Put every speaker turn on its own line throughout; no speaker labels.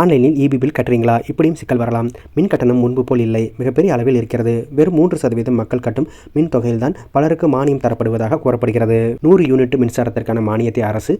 ஆன்லைனில் EB bill கட்டுறீங்களா? இப்படியும் சிக்கல் வரலாம். மின் கட்டணம் முன்பு போல் இல்லை. மிகப்பெரிய அளவில் இருக்கிறது. வெறும் மூன்று சதவீதம் மக்கள் கட்டும் மின் தொகையில்தான் பலருக்கு மானியம் தரப்படுவதாக கூறப்படுகிறது. நூறு யூனிட் மின்சாரத்திற்கான மானியத்தை அரசு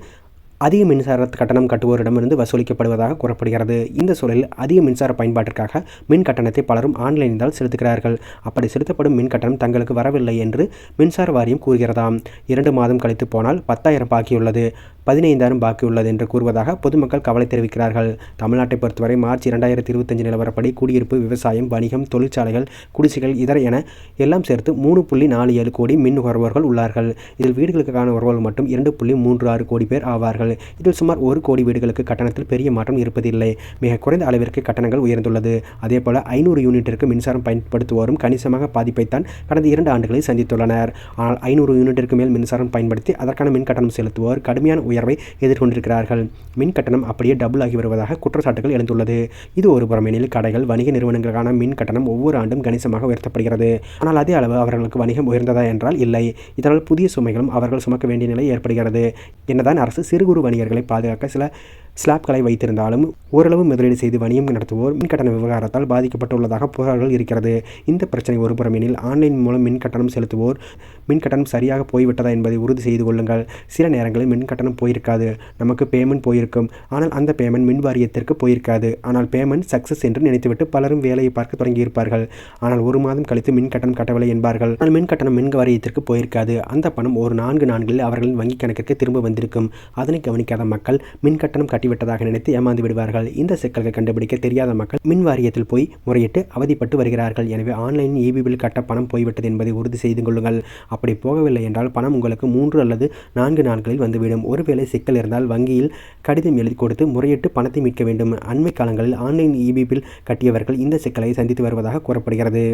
அதிக மின்சார கட்டணம் கட்டுவோரிடமிருந்து வசூலிக்கப்படுவதாக கூறப்படுகிறது. இந்த சூழலில் அதிக மின்சார பயன்பாட்டிற்காக மின் கட்டணத்தை பலரும் ஆன்லைனில் தான் செலுத்துகிறார்கள். அப்படி செலுத்தப்படும் மின் கட்டணம் தங்களுக்கு வரவில்லை என்று மின்சார வாரியம் கூறுகிறதாம். இரண்டு மாதம் கழித்து போனால் பத்தாயிரம் பாக்கியுள்ளது. பதினைந்தாயிரம் பாக்கி உள்ளது என்று கூறுவதாக பொதுமக்கள் கவலை தெரிவிக்கிறார்கள். தமிழ்நாட்டை பொறுத்தவரை மார்ச் இரண்டாயிரத்தி இருபத்தஞ்சு நிலவரப்படி குடியிருப்பு விவசாயம் வணிகம் தொழிற்சாலைகள் குடிசைகள் இதர என எல்லாம் சேர்த்து மூணு புள்ளி நாலு ஏழு கோடி மின் நுகர்வோர்கள் உள்ளார்கள். இதில் வீடுகளுக்கான நுகர்வோர்கள் மட்டும் இரண்டு புள்ளி மூன்று ஆறு கோடி பேர் ஆவார்கள். இதில் சுமார் ஒரு கோடி வீடுகளுக்கு கட்டணத்தில் பெரிய மாற்றம் இருப்பதில்லை. மிக குறைந்த அளவிற்கு கட்டணங்கள் உயர்ந்துள்ளது. அதேபோல ஐநூறு யூனிட்டிற்கு மின்சாரம் பயன்படுத்துவோரும் கணிசமாக பாதிப்பைத்தான் கடந்த இரண்டு ஆண்டுகளில் சந்தித்துள்ளனர். ஆனால் ஐநூறு யூனிட்டிற்கு மேல் மின்சாரம் பயன்படுத்தி அதற்கான மின் கட்டணம் செலுத்துவோர் கடுமையான உயர்வை எதிர்கொண்டிருக்கிறார்கள். மின் கட்டணம் அப்படியே டபுள் ஆகி வருவதாக குற்றச்சாட்டுகள் எழுந்துள்ளது. இது ஒரு புறமெனில் கடைகள் வணிக நிறுவனங்களுக்கான மின் கட்டணம் ஒவ்வொரு ஆண்டும் கணிசமாக உயர்த்தப்படுகிறது. ஆனால் அதே அளவு அவர்களுக்கு வணிகம் உயர்ந்ததா என்றால் இல்லை. இதனால் புதிய சுமைகளும் அவர்கள் சுமக்க வேண்டிய நிலை ஏற்படுகிறது. என்னதான் அரசு சிறு குறு வணிகர்களை பாதுகாக்க சில ஸ்லாப்களை வைத்திருந்தாலும் ஓரளவு முதலீடு செய்து வணிகம் நடத்துவோர் மின் கட்டண விவகாரத்தால் பாதிக்கப்பட்டுள்ளதாக புகார்கள் இருக்கிறது. இந்த பிரச்சனை ஒருபுறம் எனில் ஆன்லைன் மூலம் மின் கட்டணம் செலுத்துவோர் மின் கட்டணம் சரியாக போய்விட்டதா என்பதை உறுதி செய்து கொள்ளுங்கள். சில நேரங்களில் மின் கட்டணம் போயிருக்காது. நமக்கு பேமெண்ட் போயிருக்கும். ஆனால் அந்த பேமெண்ட் மின் வாரியத்திற்கு போயிருக்காது. ஆனால் பேமெண்ட் சக்சஸ் என்று நினைத்துவிட்டு பலரும் வேலையை பார்க்க தொடங்கியிருப்பார்கள். ஆனால் ஒரு மாதம் கழித்து மின் கட்டணம் கட்டவில்லை என்பார்கள். ஆனால் மின் கட்டணம் மின் வாரியத்திற்கு போயிருக்காது. அந்த பணம் ஒரு நான்கு நான்கில் அவர்களின் வங்கிக் கணக்கிற்கு திரும்ப வந்திருக்கும். அதனை கவனிக்காத மக்கள் மின் கட்டணம் கட்டிவிட்டதாக நினைத்து ஏமாந்து விடுவார்கள். இந்த சிக்கல்களை கண்டுபிடிக்க தெரியாத மக்கள் மின் வாரியத்தில் போய் முறையிட்டு அவதிப்பட்டு வருகிறார்கள். எனவே ஆன்லைன் இபி பில் கட்ட பணம் போய்விட்டது என்பதை உறுதி செய்து கொள்ளுங்கள். அப்படி போகவில்லை என்றால் பணம் உங்களுக்கு மூன்று அல்லது நான்கு நாட்களில் வந்துவிடும். ஒருவேளை சிக்கல் இருந்தால் வங்கியில் கடிதம் எழுதி கொடுத்து முறையிட்டு பணத்தை மீட்க வேண்டும். அண்மை காலங்களில் ஆன்லைன் இபி பில் கட்டியவர்கள் இந்த சிக்கலை சந்தித்து வருவதாக கூறப்படுகிறது.